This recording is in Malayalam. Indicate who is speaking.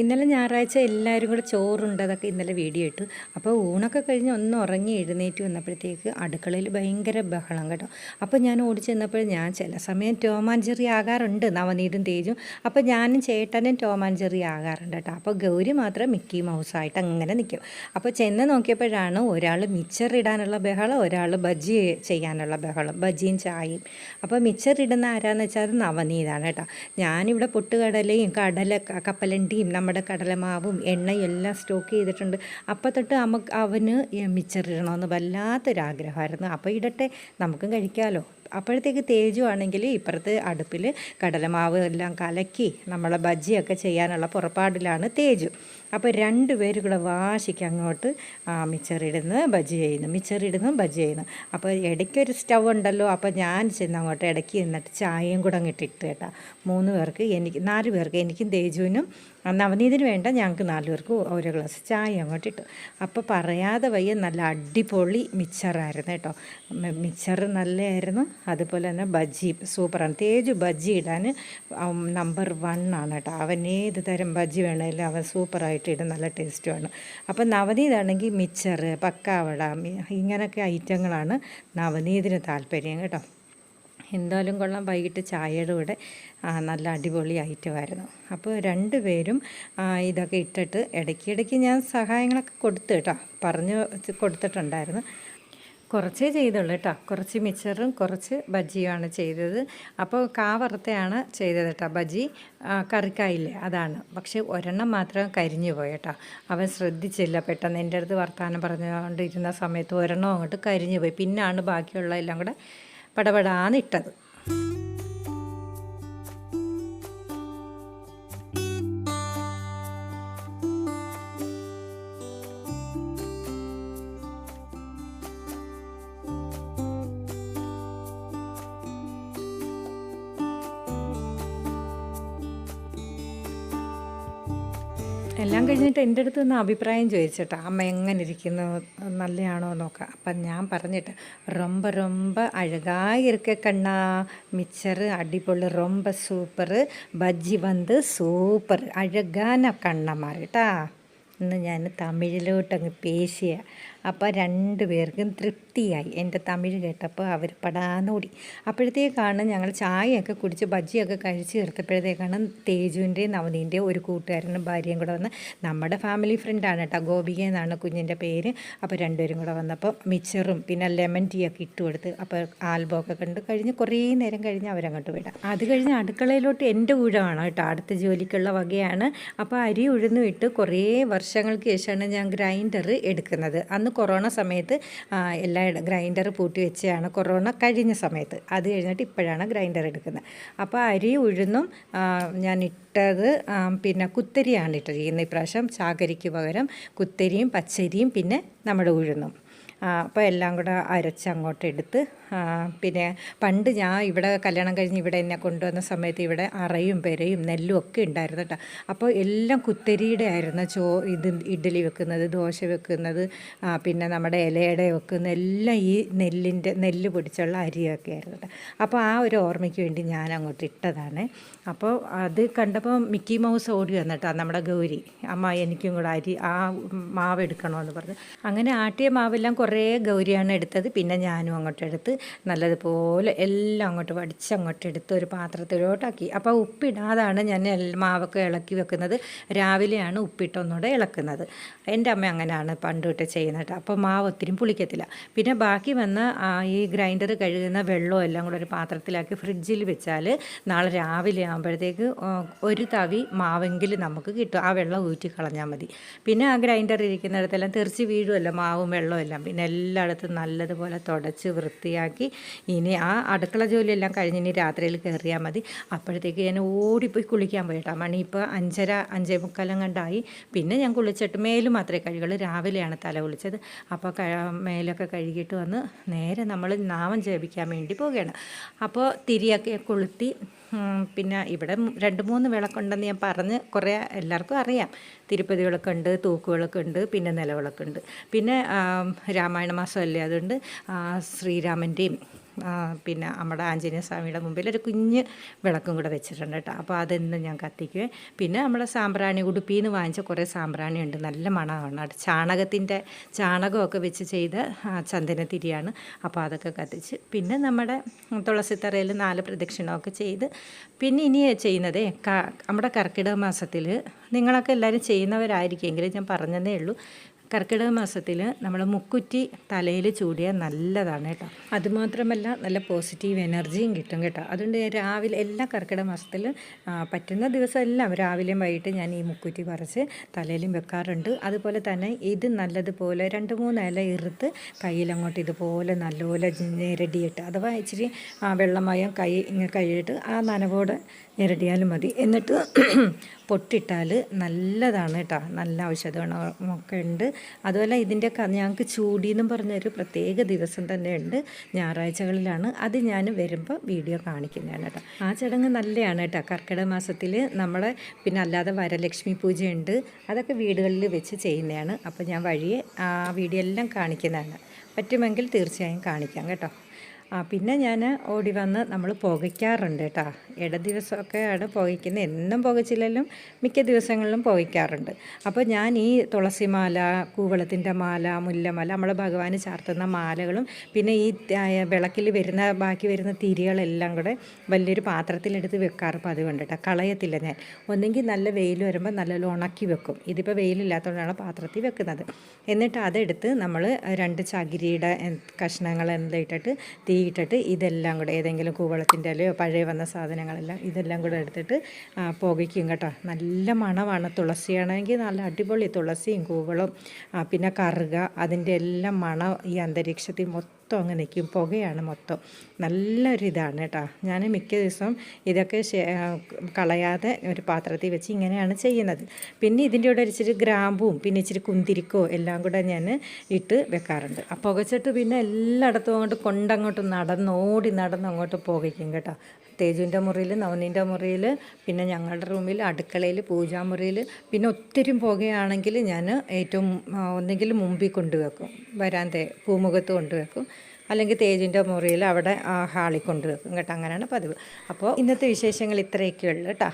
Speaker 1: ഇന്നലെ ഞായറാഴ്ച എല്ലാവരും കൂടെ ചോറുണ്ട് അതൊക്കെ ഇന്നലെ വീഡിയോ ഇട്ടു. അപ്പോൾ ഊണൊക്കെ കഴിഞ്ഞ് ഒന്ന് ഉറങ്ങി എഴുന്നേറ്റ് വന്നപ്പോഴത്തേക്ക് അടുക്കളയിൽ ഭയങ്കര ബഹളം കേട്ടോ. അപ്പോൾ ഞാൻ ഓടി ചെന്നപ്പോൾ ഞാൻ ചില സമയം ടോമാഞ്ചെറി ആകാറുണ്ട് നവനീതും തേജും. അപ്പോൾ ഞാനും ചേട്ടനും ടോമാഞ്ചെറി ആകാറുണ്ട് കേട്ടോ. അപ്പോൾ ഗൗരി മാത്രം മിക്കി മൗസായിട്ട് അങ്ങനെ നിൽക്കും. അപ്പോൾ ചെന്ന് നോക്കിയപ്പോഴാണ് ഒരാൾ മിച്ചർ ഇടാനുള്ള ബഹളം ഒരാൾ ബജ്ജി ചെയ്യാനുള്ള ബഹളം ബജ്ജിയും ചായയും. അപ്പോൾ മിച്ചർ ഇടുന്ന ആരാന്ന് വെച്ചാൽ അത് നവനീതാണ് കേട്ടോ. ഞാനിവിടെ പൊട്ടുകടലയും കടല കപ്പലണ്ടിയും നമ്മുടെ കടലമാവും എണ്ണയും എല്ലാം സ്റ്റോക്ക് ചെയ്തിട്ടുണ്ട്. അപ്പം തൊട്ട് നമുക്ക് അവന് മിച്ചറിടണമെന്ന് വല്ലാത്തൊരാഗ്രഹമായിരുന്നു. അപ്പോൾ ഇടട്ടെ നമുക്കും കഴിക്കാമല്ലോ അപ്പോഴത്തേക്ക് തേജു ആണെങ്കിൽ ഇപ്പുറത്ത് അടുപ്പിൽ കടലമാവ് എല്ലാം കലക്കി നമ്മളെ ബജ്ജിയൊക്കെ ചെയ്യാനുള്ള പുറപ്പാടിലാണ് തേജു. അപ്പോൾ രണ്ട് പേരും കൂടെ വാശിക്ക് അങ്ങോട്ട് ആ മിച്ചറിടുന്ന് ബജി ചെയ്യുന്നു. മിച്ചറിടുന്നു ബജി ചെയ്യുന്നു. അപ്പോൾ ഇടയ്ക്കൊരു സ്റ്റവ് ഉണ്ടല്ലോ അപ്പോൾ ഞാൻ ചെന്ന് അങ്ങോട്ട് ഇടയ്ക്ക് നിന്നിട്ട് ചായയും കൂടെ അങ്ങോട്ട് ഇട്ട് കേട്ടോ. മൂന്ന് പേർക്ക് എനിക്ക് നാല് പേർക്ക് എനിക്കും തേജുവിനും നവനീതിന് വേണ്ട ഞങ്ങൾക്ക് നാല് പേർക്ക് ഓരോ ഗ്ലാസ് ചായ അങ്ങോട്ട് ഇട്ടു. അപ്പോൾ പറയാതെ വയ്യ നല്ല അടിപൊളി മിച്ചറായിരുന്നു കേട്ടോ. മിച്ചർ നല്ലതായിരുന്നു അതുപോലെ തന്നെ ബജി സൂപ്പറാണ്. തേജു ബജി ഇടാൻ നമ്പർ വൺ ആണ് കേട്ടോ. അവൻ ഏത് തരം ബജ്ജി വേണമെങ്കിലും അവൻ സൂപ്പറായിട്ട് ഇടും നല്ല ടേസ്റ്റുമാണ്. അപ്പം നവനീതാണെങ്കിൽ മിച്ചർ പക്കാവട ഇങ്ങനെയൊക്കെ ഐറ്റങ്ങളാണ് നവനീതിന് താല്പര്യം കേട്ടോ. എന്തായാലും കൊള്ളാം. വൈകിട്ട് ചായയുടെ കൂടെ നല്ല അടിപൊളി ഐറ്റമായിരുന്നു. അപ്പോൾ രണ്ടുപേരും ഇതൊക്കെ ഇട്ടിട്ട് ഇടയ്ക്കിടയ്ക്ക് ഞാൻ സഹായങ്ങളൊക്കെ കൊടുത്തു കേട്ടോ. പറഞ്ഞു കൊടുത്തിട്ടുണ്ടായിരുന്നു. കുറച്ചേ ചെയ്തുള്ളൂ കേട്ടോ. കുറച്ച് മിച്ചറും കുറച്ച് ബജ്ജിയുമാണ് ചെയ്തത്. അപ്പോൾ കാ വറുത്തയാണ് ചെയ്തത് കേട്ടോ. ബജ്ജി കറിക്കായില്ലേ അതാണ്. പക്ഷേ ഒരെണ്ണം മാത്രം കരിഞ്ഞു പോയി കേട്ടോ. അവൻ ശ്രദ്ധിച്ചില്ല പെട്ടെന്ന് എന്റെ അടുത്ത് വർത്തമാനം പറഞ്ഞുകൊണ്ടിരുന്ന സമയത്ത് ഒരെണ്ണം അങ്ങോട്ട് കരിഞ്ഞു പോയി. പിന്നാണ് ബാക്കിയുള്ള എല്ലാം കൂടെ പടപടാന്നിട്ടത്. എല്ലാം കഴിഞ്ഞിട്ട് എന്റെ അടുത്ത് നിന്ന് അഭിപ്രായം ചോദിച്ചിട്ടാ അമ്മ എങ്ങനെ ഇരിക്കുന്നു നല്ലയാണോ? നോക്കുക അപ്പം ഞാൻ പറഞ്ഞിട്ട് റൊമ്പ റൊമ്പ അഴകായി ഇരിക്ക കണ്ണാ മിച്ചർ അടിപൊളി റൊമ്പ സൂപ്പർ ബജ്ജി വന്ത് സൂപ്പർ അഴകാന കണ്ണമാർ കേട്ടാ ഇന്ന് ഞാൻ തമിഴിലോട്ടങ്ങ് പേശിയ. അപ്പോൾ രണ്ട് പേർക്കും തൃപ്തിയായി. എന്റെ തമിഴ് കേട്ടപ്പോൾ അവർ പടാന്നോടി. അപ്പോഴത്തേക്കാണ് ഞങ്ങൾ ചായയൊക്കെ കുടിച്ച് ബജ്ജിയൊക്കെ കഴിച്ച് തീർത്തപ്പോഴത്തേക്കാണ് തേജുവിന്റെയും നവനീന്റെയും ഒരു കൂട്ടുകാരനും ഭാര്യയും കൂടെ വന്ന് നമ്മുടെ ഫാമിലി ഫ്രണ്ടാണ് കേട്ടോ ഗോപിക എന്നാണ് കുഞ്ഞിന്റെ പേര്. അപ്പോൾ രണ്ടുപേരും കൂടെ വന്നപ്പോൾ മിച്ചറും പിന്നെ ലെമൺ ടീ ഒക്കെ ഇട്ട് കൊടുത്ത് അപ്പോൾ ആൽബമൊക്കെ കണ്ട് കഴിഞ്ഞ് കുറേ നേരം കഴിഞ്ഞ് അവരങ്ങോട്ട് വിടാം. അത് കഴിഞ്ഞ് അടുക്കളയിലോട്ട് എന്റെ ഊഴമാണ് കേട്ടോ അടുത്ത ജോലിക്കുള്ള വകയാണ്. അപ്പോൾ അരി ഉഴുന്നു ഇട്ട് കുറേ വർഷങ്ങൾക്ക് ശേഷമാണ് ഞാൻ ഗ്രൈൻഡർ എടുക്കുന്നത്. അന്ന് കൊറോണ സമയത്ത് എല്ലാ ഗ്രൈൻഡർ പൂട്ടി വെച്ചാണ് കൊറോണ കഴിഞ്ഞ സമയത്ത്. അത് കഴിഞ്ഞിട്ട് ഇപ്പോഴാണ് ഗ്രൈൻഡർ എടുക്കുന്നത്. അപ്പോൾ അരി ഉഴുന്നും ഞാൻ ഇട്ടത് പിന്നെ കുത്തരിയാണ് ഇട്ടിരിക്കുന്നത്. ഇപ്രാവശ്യം ചാകരിക്ക് പകരം കുത്തരിയും പച്ചരിയും പിന്നെ നമ്മുടെ ഉഴുന്നും. അപ്പോൾ എല്ലാം കൂടെ അരച്ച് അങ്ങോട്ട് എടുത്ത് പിന്നെ പണ്ട് ഞാൻ ഇവിടെ കല്യാണം കഴിഞ്ഞ് ഇവിടെ എന്നെ കൊണ്ടുവന്ന സമയത്ത് ഇവിടെ അറയും പെരയും നെല്ലും ഒക്കെ ഉണ്ടായിരുന്നു കേട്ടോ. അപ്പോൾ എല്ലാം കുത്തരിയുടെ ആയിരുന്നു ചോ ഇത് ഇഡ്ഡലി വെക്കുന്നത് ദോശ വെക്കുന്നത് പിന്നെ നമ്മുടെ ഇലയുടെ വെക്കുന്ന എല്ലാം ഈ നെല്ലിന്റെ നെല്ല് പൊടിച്ചുള്ള അരിയൊക്കെ ആയിരുന്നു കേട്ടോ. അപ്പോൾ ആ ഒരു ഓർമ്മയ്ക്ക് വേണ്ടി ഞാൻ അങ്ങോട്ട് ഇട്ടതാണ്. അപ്പോൾ അത് കണ്ടപ്പോൾ മിക്കി മൗസ് ഓടി വന്നിട്ടാ നമ്മുടെ ഗൗരി. അമ്മ എനിക്കും കൂടെ അരി ആ മാവ് എടുക്കണമെന്ന് പറഞ്ഞു. അങ്ങനെ ആട്ടിയ മാവെല്ലാം കുറേ ഗൗരിയാണ് എടുത്തത്. പിന്നെ ഞാനും അങ്ങോട്ട് എടുത്ത് നല്ലതുപോലെ എല്ലാം അങ്ങോട്ട് വടിച്ച് അങ്ങോട്ട് എടുത്ത് ഒരു പാത്രത്തിലോട്ടാക്കി. അപ്പോൾ ഉപ്പിടാതാണ് ഞാൻ മാവൊക്കെ ഇളക്കി വെക്കുന്നത്. രാവിലെയാണ് ഉപ്പിട്ടൊന്നുകൂടെ ഇളക്കുന്നത്. എന്റെ അമ്മ അങ്ങനെയാണ് പണ്ട് തൊട്ട് ചെയ്യുന്നത് അപ്പോൾ മാവ് ഒത്തിരി പുളിക്കത്തില്ല. പിന്നെ ബാക്കി വന്ന ഈ ഗ്രൈൻഡർ കഴുകുന്ന വെള്ളം എല്ലാം കൂടെ ഒരു പാത്രത്തിലാക്കി ഫ്രിഡ്ജിൽ വെച്ചാൽ നാളെ രാവിലെ ആകുമ്പോഴത്തേക്ക് ഒരു തവി മാവെങ്കിലും നമുക്ക് കിട്ടും. ആ വെള്ളം ഊറ്റി കളഞ്ഞാൽ മതി. പിന്നെ ആ ഗ്രൈൻഡർ ഇരിക്കുന്നിടത്തെല്ലാം തെറിച്ച് വീഴുമല്ലോ മാവും വെള്ളവും എല്ലാം. പിന്നെ എല്ലായിടത്തും നല്ലതുപോലെ തുടച്ച് വൃത്തിയാക്കി ഇനി ആ അടുക്കള ജോലിയെല്ലാം കഴിഞ്ഞ് ഇനി രാത്രിയിൽ കയറിയാൽ മതി. അപ്പോഴത്തേക്ക് ഞാൻ ഓടിപ്പോയി കുളിക്കാൻ പോയിട്ടാ മണി ഇപ്പോൾ അഞ്ചര അഞ്ചേ മുക്കാലം കണ്ടായി. പിന്നെ ഞാൻ കുളിച്ചിട്ട് മേലും മാത്രമേ കഴുകുള്ളൂ രാവിലെയാണ് തല കുളിച്ചത്. അപ്പോൾ മേലൊക്കെ കഴുകിയിട്ട് വന്ന് നേരെ നമ്മൾ നാമം ജപിക്കാൻ വേണ്ടി പോവുകയാണ്. അപ്പോൾ തിരിയൊക്കെ കൊളുത്തി പിന്നെ ഇവിടെ രണ്ട് മൂന്ന് വിളക്കുണ്ടെന്ന് ഞാൻ പറഞ്ഞ് കുറേ എല്ലാവർക്കും അറിയാം. തിരുപ്പതി വിളക്കുണ്ട് തൂക്കുവിളക്കുണ്ട് പിന്നെ നിലവിളക്കുണ്ട് പിന്നെ രാമായണ മാസമല്ലേ അതുകൊണ്ട് ശ്രീരാമന്റെയും പിന്നെ നമ്മുടെ ആഞ്ജനേയ സ്വാമിയുടെ മുമ്പിൽ ഒരു കുഞ്ഞ് വിളക്കും കൂടെ വെച്ചിട്ടുണ്ട് കേട്ടോ. അപ്പോൾ അതെന്നും ഞാൻ കത്തിക്കുവേ. പിന്നെ നമ്മുടെ സാമ്പ്രാണി ഉടുപ്പിയിൽ നിന്ന് വാങ്ങിച്ച കുറേ സാമ്പ്രാണി ഉണ്ട് നല്ല മണമാണ്. അത് ചാണകത്തിന്റെ ചാണകമൊക്കെ വെച്ച് ചെയ്ത ചന്ദനത്തിരിയാണ്. അപ്പോൾ അതൊക്കെ കത്തിച്ച് പിന്നെ നമ്മുടെ തുളസിത്തറയിൽ നാല് പ്രദക്ഷിണമൊക്കെ ചെയ്ത് പിന്നെ ഇനി ചെയ്യുന്നത് നമ്മുടെ കർക്കിടക മാസത്തിൽ നിങ്ങളൊക്കെ എല്ലാവരും ചെയ്യുന്നവരായിരിക്കും എങ്കിലും ഞാൻ പറഞ്ഞതേ ഉള്ളൂ. കർക്കിടക മാസത്തിൽ നമ്മൾ മുക്കുറ്റി തലയിൽ ചൂടിയാൽ നല്ലതാണ് കേട്ടോ. അതുമാത്രമല്ല നല്ല പോസിറ്റീവ് എനർജിയും കിട്ടും കേട്ടോ. അതുകൊണ്ട് രാവിലെ എല്ലാ കർക്കിടക മാസത്തിൽ പറ്റുന്ന ദിവസം എല്ലാം രാവിലെയും വൈകിട്ട് ഞാൻ ഈ മുക്കുറ്റി പറിച്ച് തലയിലും വെക്കാറുണ്ട്. അതുപോലെ തന്നെ ഇത് നല്ലതുപോലെ രണ്ട് മൂന്ന് ഇല ഇറുത്ത് കയ്യിലങ്ങോട്ട് ഇതുപോലെ നല്ലപോലെ ഞെരടിയിട്ട് അഥവാ ഇച്ചിരി വെള്ളമയം കൈ കൈയിട്ട് ആ നനവോടെ ഞെരടിയാലും മതി. എന്നിട്ട് പൊട്ടിട്ടാൽ നല്ലതാണ് കേട്ടോ. നല്ല ഔഷധ ഉണ്ട് അതുപോലെ ഇതിന്റെ ക- ഞങ്ങൾക്ക് ചൂടി എന്നും പറഞ്ഞൊരു പ്രത്യേക ദിവസം തന്നെ ഉണ്ട് ഞായറാഴ്ചകളിലാണ്. അത് ഞാൻ വരുമ്പോൾ വീഡിയോ കാണിക്കുന്നതാണ് കേട്ടോ. ആ ചടങ്ങ് നല്ലതാണ് കേട്ടോ. കർക്കിടക മാസത്തിൽ നമ്മളെ പിന്നെ അല്ലാതെ വരലക്ഷ്മി പൂജയുണ്ട്. അതൊക്കെ വീടുകളിൽ വെച്ച് ചെയ്യുന്നതാണ്. അപ്പോൾ ഞാൻ വഴിയെ ആ വീഡിയോ എല്ലാം കാണിക്കുന്നതാണ്. പറ്റുമെങ്കിൽ തീർച്ചയായും കാണിക്കാം കേട്ടോ. ആ പിന്നെ ഞാൻ ഓടി വന്ന് നമ്മൾ പുകയ്ക്കാറുണ്ട് കേട്ടോ. ഇട ദിവസമൊക്കെ ആണ് പുകയ്ക്കുന്നത് എന്നും പുകച്ചില്ലെങ്കിലും മിക്ക ദിവസങ്ങളിലും പുകയ്ക്കാറുണ്ട്. അപ്പോൾ ഞാൻ ഈ തുളസിമാല കൂവളത്തിന്റെ മാല മുല്ലമാല നമ്മൾ ഭഗവാന് ചാർത്തുന്ന മാലകളും പിന്നെ ഈ വിളക്കിൽ വരുന്ന ബാക്കി വരുന്ന തിരികളെല്ലാം കൂടെ വലിയൊരു പാത്രത്തിലെടുത്ത് വെക്കാറ് പതിവുണ്ട് കേട്ടോ. കളയത്തില്ല ഞാൻ. ഒന്നെങ്കിൽ നല്ല വെയിൽ വരുമ്പോൾ നല്ലോണം ഉണക്കി വെക്കും. ഇതിപ്പോൾ വെയിലില്ലാത്തതുകൊണ്ടാണ് പാത്രത്തിൽ വെക്കുന്നത്. എന്നിട്ട് അതെടുത്ത് നമ്മൾ രണ്ട് ചകിരിയുടെ കഷ്ണങ്ങൾ എന്താ ഇട്ടിട്ട് തീയിട്ടിട്ട് ഇതെല്ലാം കൂടെ ഏതെങ്കിലും കൂവളത്തിന്റെ അല്ലയോ പഴയ വന്ന സാധനങ്ങളെല്ലാം ഇതെല്ലാം കൂടെ എടുത്തിട്ട് പുകയ്ക്കും കേട്ടോ. നല്ല മണമാണ്. തുളസിയാണെങ്കിൽ നല്ല അടിപൊളി തുളസിയും കൂവളും പിന്നെ കറുക അതിന്റെ എല്ലാം മണം ഈ അന്തരീക്ഷത്തിൽ മൊത്തം അങ്ങ് നിൽക്കും. പുകയാണ് മൊത്തം. നല്ലൊരിതാണ് കേട്ടോ. ഞാൻ മിക്ക ദിവസവും ഇതൊക്കെ കളയാതെ ഒരു പാത്രത്തിൽ വെച്ച് ഇങ്ങനെയാണ് ചെയ്യുന്നത്. പിന്നെ ഇതിന്റെ കൂടെ ഇച്ചിരി ഗ്രാമ്പും പിന്നെ ഇച്ചിരി കുന്തിരിക്കോ എല്ലാം കൂടെ ഞാൻ ഇട്ട് വെക്കാറുണ്ട്. ആ പുകച്ചിട്ട് പിന്നെ എല്ലായിടത്തും അങ്ങോട്ട് കൊണ്ടങ്ങോട്ട് ഓടി നടന്ന് അങ്ങോട്ട് പുകയ്ക്കും കേട്ടോ. തേജുവിന്റെ മുറിയിൽ നവനീന്റെ മുറിയിൽ പിന്നെ ഞങ്ങളുടെ റൂമിൽ അടുക്കളയിൽ പൂജാമുറിയിൽ പിന്നെ ഒത്തിരി പുകയാണെങ്കിൽ ഞാൻ ഏറ്റവും ഒന്നെങ്കിൽ മുമ്പിൽ കൊണ്ടുവെക്കും. വരാന്തേ പൂമുഖത്ത് കൊണ്ടുവെക്കും. അല്ലെങ്കിൽ തേജിന്റെ മുറിയിൽ അവിടെ ഹാളിൽ കൊണ്ടുവെക്കും. കേട്ടോ അങ്ങനെയാണ് പതിവ്. അപ്പോൾ ഇന്നത്തെ വിശേഷങ്ങൾ ഇത്രയൊക്കെ ഉള്ളു കേട്ടോ.